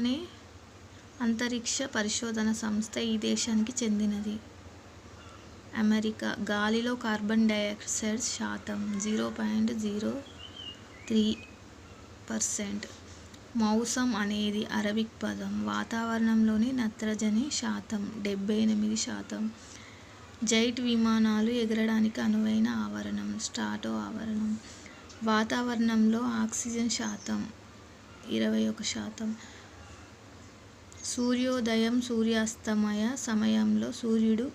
అనే అంతరిక్ష పరిశోధన సంస్థ ఈ దేశానికి చెందినది. అమెరికా గాలిలో కార్బన్ డయాక్సైడ్ శాతం zero point zero three percent. మౌసం అనేది అరబిక్ పదం. వాతావరణంలోని నత్రజని శాతం డెబ్బై ఎనిమిది శాతం. జైట్ విమానాలు ఎగరడానికి అనువైన ఆవరణం స్టాటో ఆవరణం. వాతావరణంలో ఆక్సిజన్ శాతం ఇరవై ఒక శాతం. సూర్యోదయం సూర్యాస్తమయ సమయంలో సూర్యుడు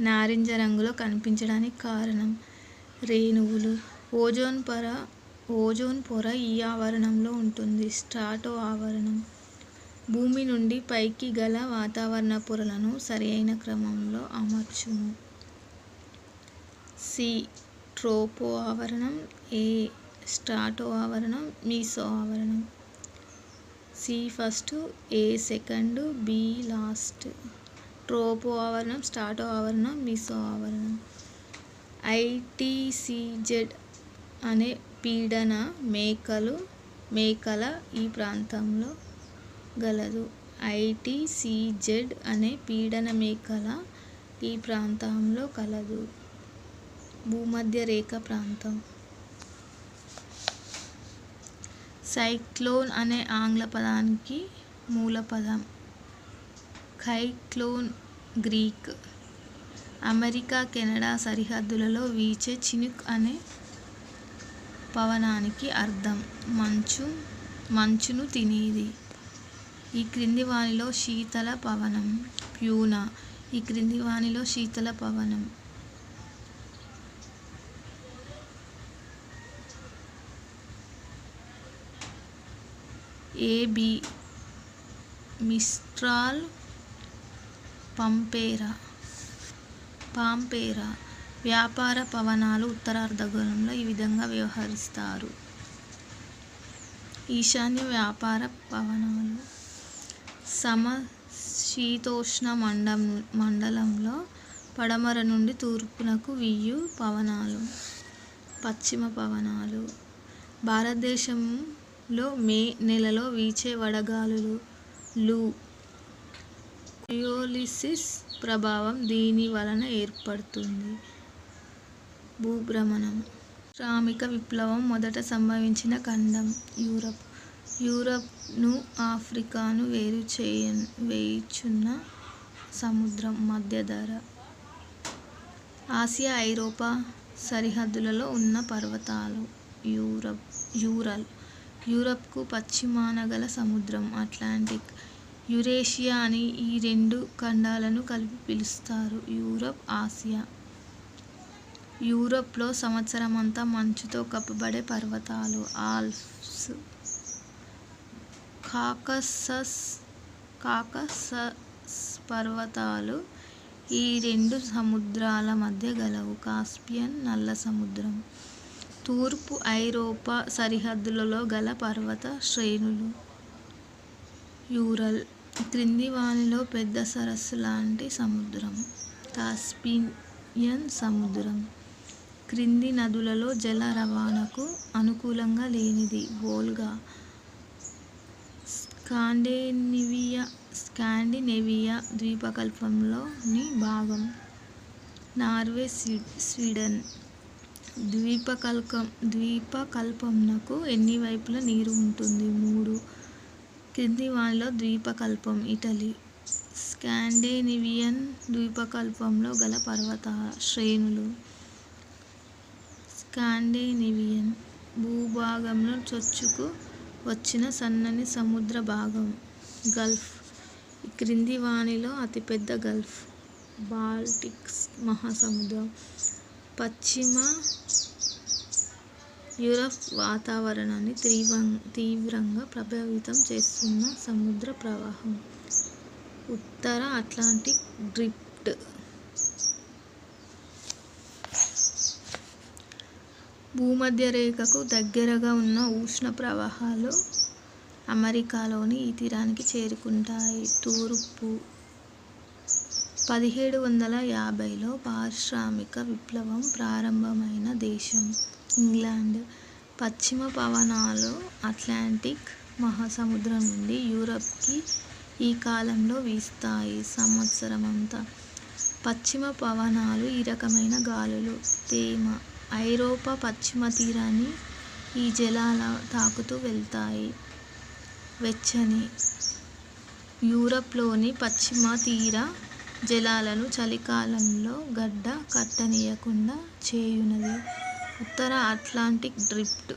నారింజ రంగులో కనిపించడానికి కారణం రేణువులు. ఓజోన్ పొర ఓజోన్ పొర ఈ ఆవరణంలో ఉంటుంది. స్ట్రాటో ఆవరణం. భూమి నుండి పైకి గల వాతావరణ పొరలను సరియైన క్రమంలో అమర్చును సి. ట్రోపో ఆవరణం. ఏ. స్ట్రాటో ఆవరణం. మీసో ఆవరణం. C first A second B last. Tropo ఆవరణం స్టాటో ఆవరణం మిసో ఆవరణం. ఐటీసీజెడ్ అనే పీడన మేకలు మేకల ఈ ప్రాంతంలో గలదు. ఐటీసీజెడ్ అనే పీడన మేకల ఈ ప్రాంతంలో కలదు. భూమధ్య రేఖ ప్రాంతం. సైక్లోన్ అనే ఆంగ్ల పదానికి మూల పదం. ఖైక్లోన్ గ్రీక్. అమెరికా కెనడా సరిహద్దులలో వీచే చినుక్ అనే పవనానికి అర్థం. మంచు మంచును తినేది. ఈ క్రింది వానిలో శీతల పవనం. ప్యూనా. ఈ క్రింది వానిలో శీతల పవనం. A B mistral pampero? Pampero. వ్యాపార పవనాలు ఉత్తరార్ధగోళంలో ఈ విధంగా వ్యవహరిస్తారు. ఈశాన్య వ్యాపార పవనాలు. సమశీతోష్ణ మండం మండలంలో పడమర నుండి తూర్పునకు వియ్యు పవనాలు. పశ్చిమ పవనాలు. భారతదేశం లో మే నెలలో వీచే వడగాలులు లూ. క్రియోలిసిస్ ప్రభావం దీని వలన ఏర్పడుతుంది. భూభ్రమణం. శ్రామిక విప్లవం మొదట సంభవించిన ఖండం. యూరప్. యూరప్ను ఆఫ్రికాను వేరు చేయ వేయుచున్న సముద్రం మధ్యధర ఆసియా ఐరోపా సరిహద్దులలో ఉన్న పర్వతాలు. యూరప్. యూరల్. యూరప్కు పశ్చిమాన గల సముద్రం అట్లాంటిక్ యురేషియా అని ఈ రెండు ఖండాలను కలిపి పిలుస్తారు. Europe Asia. యూరప్లో సంవత్సరమంతా మంచుతో కప్పబడే పర్వతాలు. ఆల్ప్స్. కాకసస్ కాకసస్ పర్వతాలు ఈ రెండు సముద్రాల మధ్య గలవు. కాస్పియన్ నల్ల సముద్రం. తూర్పు ఐరోపా సరిహద్దులలో గల పర్వత శ్రేణులు. యూరల్ క్రింది వానిలో పెద్ద సరస్సు లాంటి సముద్రం. కాస్పియన్ సముద్రం. క్రింది నదులలో జల రవాణాకు అనుకూలంగా లేనిది. వోల్గా. స్కాండేనివియా స్కాండినేవియా ద్వీపకల్పంలోని భాగం. Norway స్వీ Sweden. ద్వీపకల్పం ద్వీపకల్పంనకు ఎన్ని వైపుల నీరు ఉంటుంది? మూడు. క్రింది వానిలో ద్వీపకల్పం ఇటలీ. స్కాండినేవియన్ ద్వీపకల్పంలో గల పర్వత శ్రేణులు. స్కాండినేవియన్ భూభాగంలో చొచ్చుకు వచ్చిన సన్నని సముద్ర భాగం గల్ఫ్. క్రింది వానిలో అతిపెద్ద గల్ఫ్. బాల్టిక్స్ మహాసముద్రం. పశ్చిమ యూరప్ వాతావరణాన్ని తీవ్రం తీవ్రంగా ప్రభావితం చేస్తున్న సముద్ర ప్రవాహం. ఉత్తర అట్లాంటిక్ డ్రిఫ్ట్. భూమధ్య రేఖకు దగ్గరగా ఉన్న ఉష్ణ ప్రవాహాలు అమెరికాలోని ఈ తీరానికి చేరుకుంటాయి. తూర్పు పదిహేడు వందల యాభైలో పారిశ్రామిక విప్లవం ప్రారంభమైన దేశం ఇంగ్లాండ్ పశ్చిమ పవనాలు అట్లాంటిక్ మహాసముద్రం నుండి యూరప్కి ఈ కాలంలో వీస్తాయి. సంవత్సరమంతా పశ్చిమ పవనాలు ఈ రకమైన గాలులు. తేమ ఐరోపా పశ్చిమ తీరాన్ని ఈ జలాల తాకుతూ వెళ్తాయి వెచ్చని యూరప్లోని పశ్చిమ తీర జలాలను చలికాలంలో గడ్డ కట్టనీయకుండా చేయునది. ఉత్తర అట్లాంటిక్ డ్రిఫ్ట్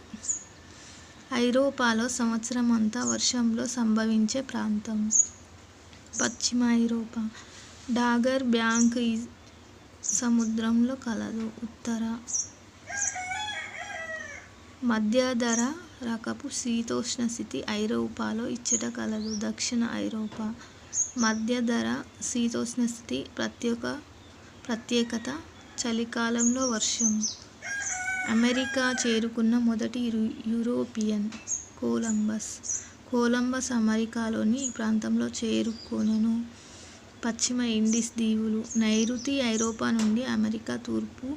ఐరోపాలో సంవత్సరమంతా వర్షంలో సంభవించే ప్రాంతం. పశ్చిమ ఐరోపా డాగర్ బ్యాంక్ ఈ సముద్రంలో కలదు. ఉత్తర, మధ్యధర రకపు శీతోష్ణ స్థితి ఐరోపాలో ఇచ్చట కలదు. దక్షిణ ఐరోపా మధ్య ధర శీతోష్ణస్థితి ప్రత్యేకత చలికాలంలో వర్షం. అమెరికా చేరుకున్న మొదటి యూరోపియన్ కొలంబస్. కొలంబస్ అమెరికాలోని ఈ ప్రాంతంలో చేరుకొనెను. పశ్చిమ ఇండీస్ దీవులు నైరుతి ఐరోపా నుండి అమెరికా తూర్పు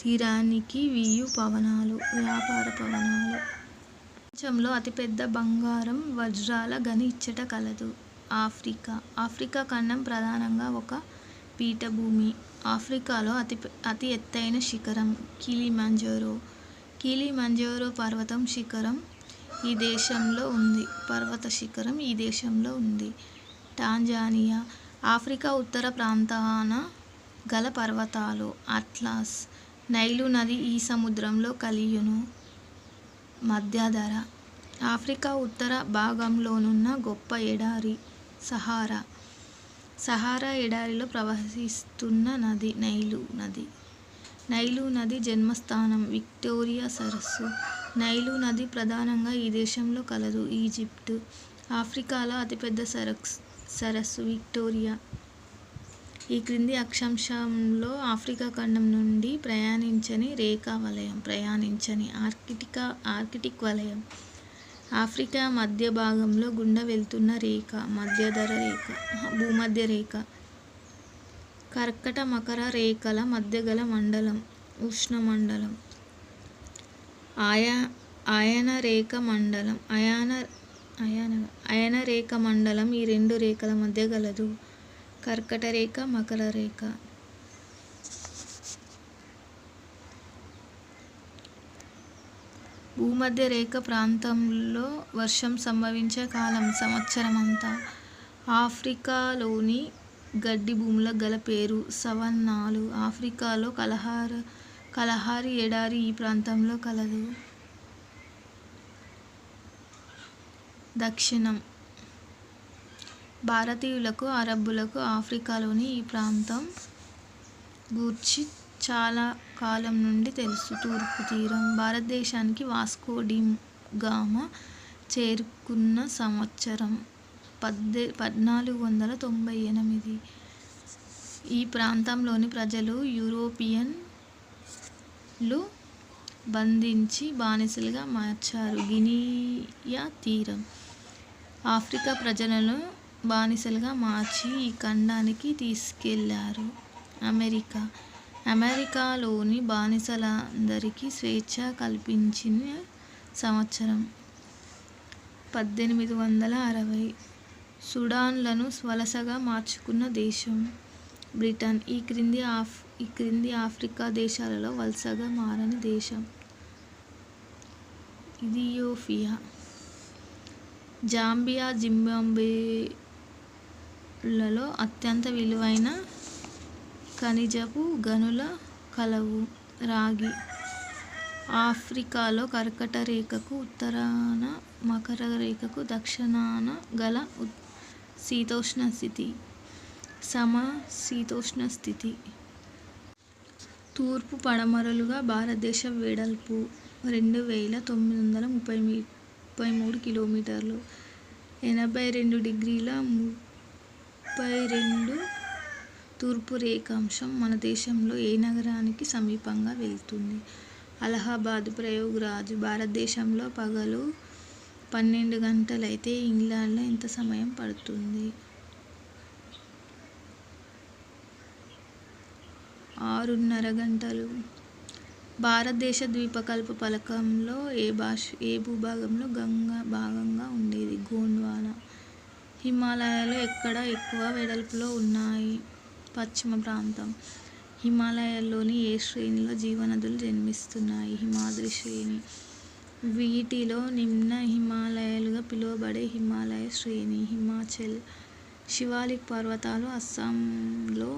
తీరానికి వీయు పవనాలు. వ్యాపార పవనాలు. ప్రపంచంలో అతిపెద్ద బంగారం, వజ్రాల గని ఇచ్చట కలదు. ఆఫ్రికా ఆఫ్రికా ఖండం ప్రధానంగా ఒక పీఠభూమి. ఆఫ్రికాలో అతి అతి ఎత్తైన శిఖరం కిలిమంజారో. కిలిమంజారో పర్వతం శిఖరం ఈ దేశంలో ఉంది. పర్వత శిఖరం ఈ దేశంలో ఉంది. టాంజానియా ఆఫ్రికా ఉత్తర ప్రాంతాన గల పర్వతాలు. అట్లాస్ నైలు నది ఈ సముద్రంలో కలియును. మధ్యధర ఆఫ్రికా ఉత్తర భాగంలోనున్న గొప్ప ఎడారి సహారా. సహారా ఎడారిలో ప్రవహిస్తున్న నది నైలు నది. నైలు నది జన్మస్థానం విక్టోరియా సరస్సు. నైలు నది ప్రధానంగా ఈ దేశంలో కలదు. ఈజిప్టు ఆఫ్రికాలో అతిపెద్ద సరస్సు విక్టోరియా. ఈ క్రింది అక్షాంశంలో ఆఫ్రికా ఖండం నుండి ప్రయాణించని రేఖా వలయం ప్రయాణించని ఆర్కిటికా ఆర్కిటిక్ వలయం. ఆఫ్రికా మధ్య భాగంలో గుండా వెళుతున్న రేఖ మధ్యధర రేఖ. భూమధ్య రేఖ కర్కట మకర రేఖల మధ్యగల మండలం ఉష్ణమండలం. అయనరేఖ మండలం అయాన అయాన అయన రేఖ మండలం ఈ రెండు రేఖల మధ్య గలదు. కర్కట రేఖ మకర రేఖ. భూమధ్యరేఖ ప్రాంతంలో వర్షం సంభవించే కాలం సంవత్సరమంతా. ఆఫ్రికాలోని గడ్డి భూములకు గల పేరు సవన్నాలు. ఆఫ్రికాలో కలహార కలహారి ఎడారి ఈ ప్రాంతంలో కలదు. దక్షిణం భారతీయులకు, అరబ్బులకు ఆఫ్రికాలోని ఈ ప్రాంతం గూర్చి చాలా కాలం నుండి తెలుసు. తూర్పు తీరం భారతదేశానికి వాస్కో డి గామా చేరుకున్న సంవత్సరం పద్నాలుగు వందల తొంభై ఎనిమిది. ఈ ప్రాంతంలోని ప్రజలు యూరోపియన్లు బంధించి బానిసలుగా మార్చారు. గినియా తీరం ఆఫ్రికా ప్రజలను బానిసలుగా మార్చి ఈ ఖండానికి తీసుకెళ్ళారు. అమెరికా అమెరికాలోని బానిసలందరికీ స్వేచ్ఛ కల్పించిన సంవత్సరం పద్దెనిమిది వందల అరవై. సుడాన్లను వలసగా మార్చుకున్న దేశం బ్రిటన్. ఈ క్రింది ఆఫ్రికా దేశాలలో వలసగా మారని దేశం ఇథియోపియా. జాంబియా జింబాబ్వేలలో అత్యంత విలువైన ఖనిజపు గనుల కలవు. రాగి ఆఫ్రికాలో కర్కట రేఖకు ఉత్తరాన మకర రేఖకు దక్షిణాన గల శీతోష్ణ స్థితి సమ శీతోష్ణస్థితి. తూర్పు పడమరలుగా భారతదేశ వెడల్పు రెండు వేల తొమ్మిది వందల ముప్పై ముప్పై మూడు కిలోమీటర్లు ఎనభై రెండు డిగ్రీల ముప్పై రెండు తూర్పు రేఖాంశం మన దేశంలో ఏ నగరానికి సమీపంగా వెళుతుంది? అలహాబాద్ ప్రయాగ్ భారతదేశంలో పగలు పన్నెండు గంటలైతే ఇంగ్లాండ్లో ఎంత సమయం పడుతుంది? ఆరున్నర గంటలు. భారతదేశ ద్వీపకల్ప పలకంలో ఏ భాష ఏ భూభాగంలో గంగా భాగంగా ఉండేది గోండ్వానా హిమాలయాలు ఎక్కడ ఎక్కువ వెడల్పులో ఉన్నాయి పశ్చిమ ప్రాంతం. హిమాలయాల్లోని ఏ శ్రేణిలో జీవనదులు జన్మిస్తున్నాయి? హిమాద్రి శ్రేణి. వీటిలో నిమ్న హిమాలయాలుగా పిలువబడే హిమాలయ శ్రేణి హిమాచల్. శివాలిక్ పర్వతాలు అస్సాంలో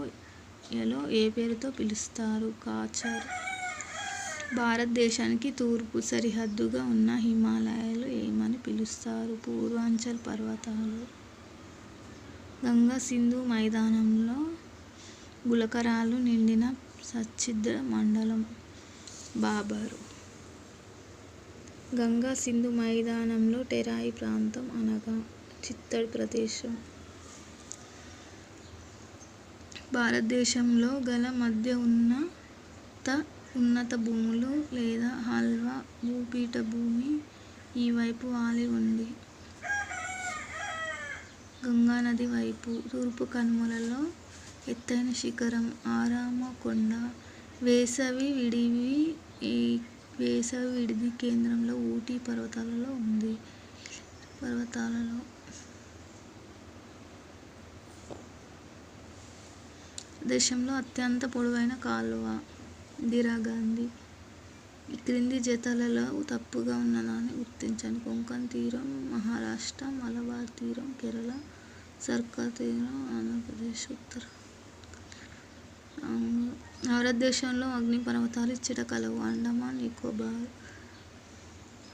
లో ఏ పేరుతో పిలుస్తారు? కాచర్. భారతదేశానికి తూర్పు సరిహద్దుగా ఉన్న హిమాలయాలు ఏమని పిలుస్తారు? పూర్వాంచల్ పర్వతాలు. గంగా సింధు మైదానంలో గులకరాలు నిండిన సచ్ఛిద్ర మండలం బాబరు. గంగా సింధు మైదానంలో టెరాయి ప్రాంతం అనగా చిత్తడి ప్రదేశం. భారతదేశంలో గల మధ్య ఉన్నత ఉన్నత భూములు లేదా హల్వా భూపీఠ భూమి ఈ వైపు వాలి ఉంది. గంగానది వైపు తూర్పు కనుమలలో ఎత్తైన శిఖరం ఆరామకొండ వేసవి విడివి ఈ వేసవి విడిది కేంద్రంలో ఊటీ పర్వతాలలో ఉంది. పర్వతాలలో దేశంలో అత్యంత పొడవైన కాలువ ఇందిరాగాంధీ ఈ క్రింది జతలలో తప్పుగా ఉన్నదాన్ని గుర్తించండి. కొంకణ్ తీరం మహారాష్ట్ర మలబార్ తీరం కేరళ సర్కార్ తీరం ఆంధ్రప్రదేశ్ ఉత్తర భారతదేశంలో అగ్నిపర్వతాలు చిటకలు అండమాన్ నికోబార్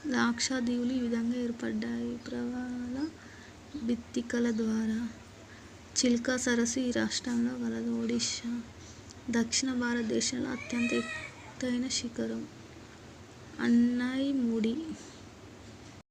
లాక్షాదీవులు ఈ విధంగా ఏర్పడ్డాయి. ప్రవాల భిత్తికల ద్వారా చిల్కా సరస్సు ఈ రాష్ట్రంలో కలదు. ఒడిషా దక్షిణ భారతదేశంలో అత్యంత ఎత్తైన శిఖరం అన్నైముడి.